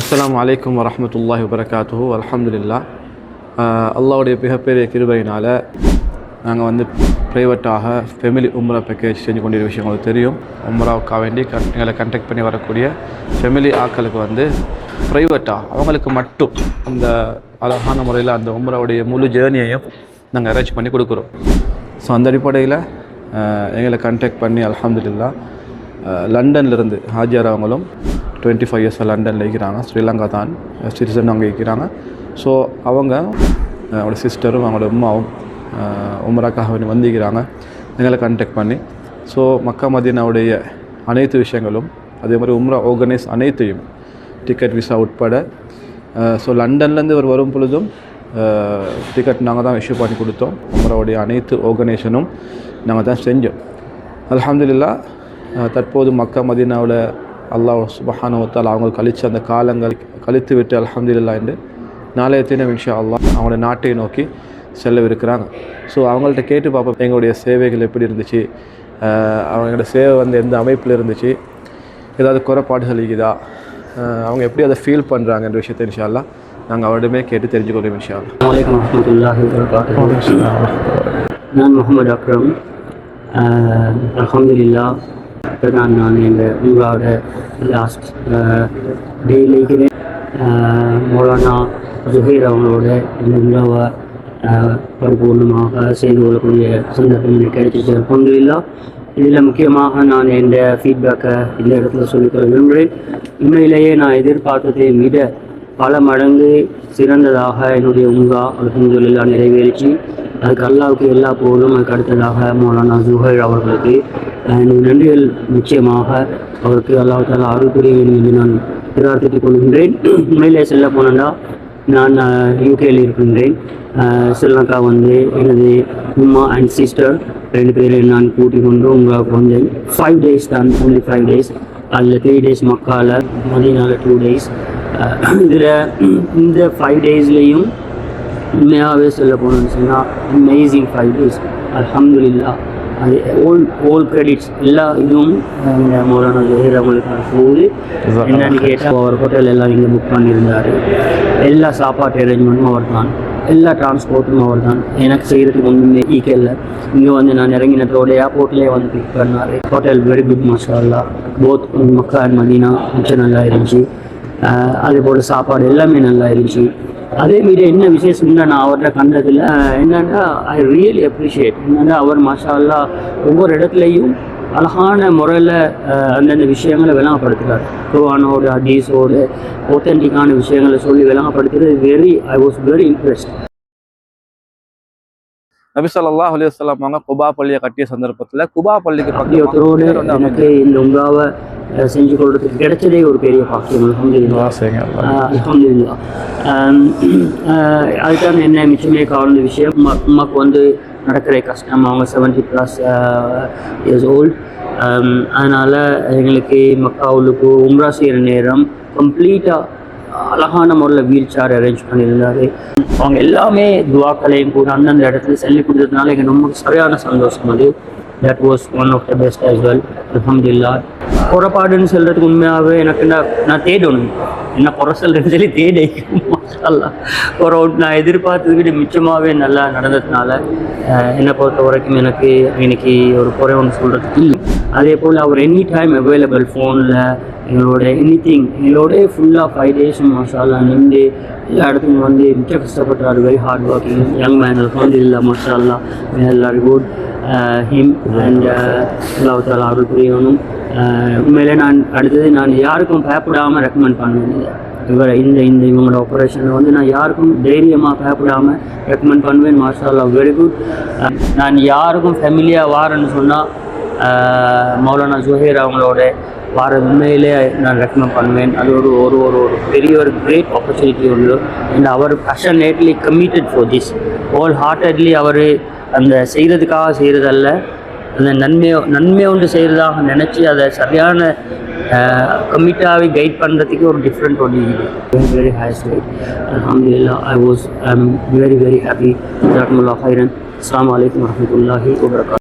அஸ்லாம் அலைக்கும் வரஹ்மத்துல்லாஹி வரகாத்து அலமதுல்லா அல்லாவுடைய மிகப்பெரிய கிருபையினால் நாங்கள் வந்து ப்ரைவேட்டாக ஃபெமிலி உம்ரா பேக்கேஜ் செஞ்சு கொண்டிருக்க விஷயம் உங்களுக்கு தெரியும். உம்ராவுக்காக வேண்டி கன் எங்களை கண்டெக்ட் பண்ணி வரக்கூடிய ஃபெமிலி ஆக்களுக்கு வந்து ப்ரைவேட்டாக அவங்களுக்கு மட்டும் அந்த அழகான முறையில் அந்த உம்ராவுடைய முழு ஜேர்னியையும் நாங்கள் அரேஞ்ச் பண்ணி கொடுக்குறோம். ஸோ அந்த அடிப்படையில் எங்களை கண்டெக்ட் பண்ணி அலமதுல்லா லண்டன்லேருந்து ஹாஜியார் அவங்களும் டுவெண்ட்டி ஃபைவ் இயர்ஸாக லண்டனில் இருக்கிறாங்க. ஸ்ரீலங்கா தான் சிட்டிசன் அங்கே இருக்கிறாங்க. ஸோ அவங்க அவங்களோட சிஸ்டரும் அவங்களோட அம்மாவும் உமராக்காக வேண்டி வந்திருக்கிறாங்க. எங்களை கான்டாக்ட் பண்ணி. ஸோ மக்கா மதீனாவுடைய அனைத்து விஷயங்களும் அதே மாதிரி உம்ரா ஆர்கனைஸ் அனைத்தையும் டிக்கெட் விசா உட்பட ஸோ லண்டன்லேருந்து இவர் வரும் பொழுதும் டிக்கெட் நாங்கள் தான் இஷ்யூ பண்ணி கொடுத்தோம். உம்ராவுடைய அனைத்து ஆர்கனைசேஷனும் நாங்கள் தான் செஞ்சோம். அலமதுல்லா தற்போது மக்கா மதீனாவில் அல்லாஹ் சுபஹானுவத்தால் அவங்க கழிச்ச அந்த காலங்கள் கழித்து விட்டு அல்ஹம்துலில்லா என்று நாளைய தினம் இன்ஷா அல்லாஹ் அவங்களோட நாட்டை நோக்கி செல்லவிருக்கிறாங்க. ஸோ அவங்கள்ட்ட கேட்டு பார்ப்போம் எங்களுடைய சேவைகள் எப்படி இருந்துச்சு? அவங்களோட சேவை வந்து எந்த அமைப்பில் இருந்துச்சு? ஏதாவது குறைபாடுகள் இருக்குதா? அவங்க எப்படி அதை ஃபீல் பண்ணுறாங்கன்ற விஷயத்தை இன்ஷா அல்லாஹ் நாங்கள் அவரிடமே கேட்டு தெரிஞ்சுக்கொள்வோம் இன்ஷா வபரகாத்துஹு. நான் முகமது அக்ரம். அலமதுல்லா இப்போ தான் நான் எங்கள் உங்களோட லாஸ்ட் டேயில் இருக்கிறேன் அஹ், மௌலானா ஜுஹீர் அவங்களோட இந்த உங்களாவை பரிபூர்ணமாக செய்து கொள்ளக்கூடிய சந்தர்ப்பம் எனக்கு கிடைச்சிச்சு அலமதுல்லா இதில் முக்கியமாக நான் என் ஃபீட்பேக்கை இந்த இடத்துல சொல்லிக்கொள்ள விரும்புகிறேன். உண்மையிலேயே நான் எதிர்பார்த்ததை விட பல மடங்கு சிறந்ததாக என்னுடைய உங்கா அல்ஹம்துலில்லா நிறைவேறிச்சு. அதுக்கு அல்லாவுக்கு எல்லா புகழும் அதுக்கு அடுத்ததாக மௌலானா ஜுஹைர் அவர்களுக்கு. எனது நன்றிகள் நிச்சயமாக அவருக்கு அல்லாஹ் தாலா அருள் புரிய வேண்டும் என்று நான் பிரார்த்தித்துக் கொள்கின்றேன். உண்மையிலே செல்ல போனேன்னா நான் யூகேயில் இருக்கின்றேன். ஸ்ரீலங்கா வந்து எனது உம்மா அண்ட் சிஸ்டர் ரெண்டு பேரை நான் கூட்டிக் கொண்டு உங்களுக்கு வந்தேன் ஃபைவ் டேஸ் தான் ஒன்லி ஃபைவ் டேஸ் அதில் த்ரீ டேஸ் மக்கால மதியனால டூ டேஸ் இதில் இந்த ஃபைவ் டேஸ்லேயும் உண்மையாகவே சொல்ல போனோம்னு சொன்னால் அமேசிங் ஃபைவ் டேஸ் அல்ஹம்துலில்லா. அது ஓல் ஓல் கிரெடிட்ஸ் எல்லா இதுவும் மௌலானா ஜஹீர் போகுது என்னன்னு கேட்டால் அவர் ஹோட்டல் எல்லாம் இங்கே புக் பண்ணியிருந்தார். எல்லா சாப்பாட்டு அரேஞ்ச்மெண்ட்டும் அவர் தான் எல்லா டிரான்ஸ்போர்ட்டும் அவர் தான் எனக்கு செய்கிறதுக்கு ஒன்றுமே ஈக்கல்ல இங்கே வந்து நான் இறங்கினதோட ஏர்போர்ட்லேயே வந்து பிக் பண்ணார். ஹோட்டல் வெரி குட் மசாலா போத் மக்கா அண்ட் மதீனா மிச்சம் நல்லா இருந்துச்சு அதே போல் சாப்பாடு எல்லாமே நல்லா இருந்துச்சு அதே மீறி என்ன விசேஷம்னா நான் அவர்கிட்ட கண்டதில் என்னென்னா ஐ ரியலி அப்ரிஷியேட் என்னென்னா அவர் மாஷா ஒவ்வொரு இடத்துலையும் அழகான முறையில் அந்தந்த விஷயங்களை விளங்கப்படுத்துகிறார் குர்ஆனோட ஹதீஸோடு ஒத்தன்டிக்கான விஷயங்களை சொல்லி விளங்கப்படுத்துறது very I was very impressed நபி ஸல்லல்லாஹு அலைஹி வஸல்லம் அவங்க குபா பள்ளியை கட்டிய சந்தர்ப்பத்தில் குபா பள்ளிக்கு பக்கத்துல இந்த உங்காவை செஞ்சு கொள்றதுக்கு கிடைச்சதே ஒரு பெரிய பாக்கியம். ஆஹ் அதுதான் என்ன மிச்சமே காரண விஷயம். உமாக்கு வந்து நடக்கிற கஷ்டம் அவங்க செவன்டி ப்ளஸ் இயர்ஸ் ஓல்ட் அதனால் எங்களுக்கு மக்காவுலுக்கு உம்ரா செய்கிற நேரம் கம்ப்ளீட்டாக அழகான முறையில் வீல் சேர் அரேஞ்ச் பண்ணியிருந்தாரு. அவங்க எல்லாமே துவாக்களையும் கூட அந்தந்த இடத்துல சொல்லி கொடுத்ததுனால எங்கள் ரொம்ப சரியான சந்தோஷம் அது. That was one of the best as well அலமதுல்லா குறைபாடுன்னு சொல்கிறதுக்கு உண்மையாகவே எனக்கு நான் நான் தேடணும். என்ன குறை சொல்கிறேன்னு சொல்லி தேடி மசாலா ஒரு நான் எதிர்பார்த்தது விட மிச்சமாகவே நல்லா நடந்ததுனால என்னை பொறுத்த வரைக்கும் எனக்கு இன்னைக்கு ஒரு குறை ஒன்று சொல்கிறதுக்கு இல்லை. அதே போல் அவர் எனி டைம் அவைலபிள் ஃபோனில் எங்களோட எனி திங் எங்களோட ஃபுல்லாக ஃபைவ் டேஸ் மசாலா நின்று எல்லா இடத்துக்கும் வந்து மிக்க கஷ்டப்பட்டார். Very hard working young man அல்ஹம்துலில்லா மசாலா எல்லாரும் குட் ஹிம் அண்ட் அல்லாஹ் தாலா புரியணும். Uh, உண்மையிலே நான் அடுத்தது நான் யாருக்கும் பயப்படாமல் ரெக்கமெண்ட் பண்ணுவேன் இதை. இவரை இந்த இந்த இவங்களோட ஆப்ரேஷனை வந்து நான் யாருக்கும் தைரியமாக பயப்படாமல் ரெக்கமெண்ட் பண்ணுவேன் மாஷா அல்லா வெரி குட் நான் யாருக்கும் ஃபேமிலியாக வாரேன்னு சொன்னால் மௌலானா ஜுஹேர் அவங்களோட வார உண்மையிலே நான் ரெக்கமெண்ட் பண்ணுவேன். அது ஒரு ஒரு ஒரு ஒரு பெரிய ஒரு கிரேட் ஆப்பர்ச்சுனிட்டி உண்டு. And our passionately committed for this wholeheartedly அவர் அந்த செய்கிறதுக்காக செய்கிறதல்ல அந்த நன்மையை நன்மை ஒன்று செய்கிறதாக நினச்சி அதை சரியான கமிட்டாகவே கைட் பண்ணுறதுக்கு ஒரு டிஃப்ரெண்ட் ஒன்று வெரி வெரி ஹையஸ்ட் ரேட் அலமதுல்லா I was I am very very happy ஜாக்முல்லா ஹைரன் அஸ்லாம் வலைக்கம் வரமத்துல்லாஹி வபரகாத்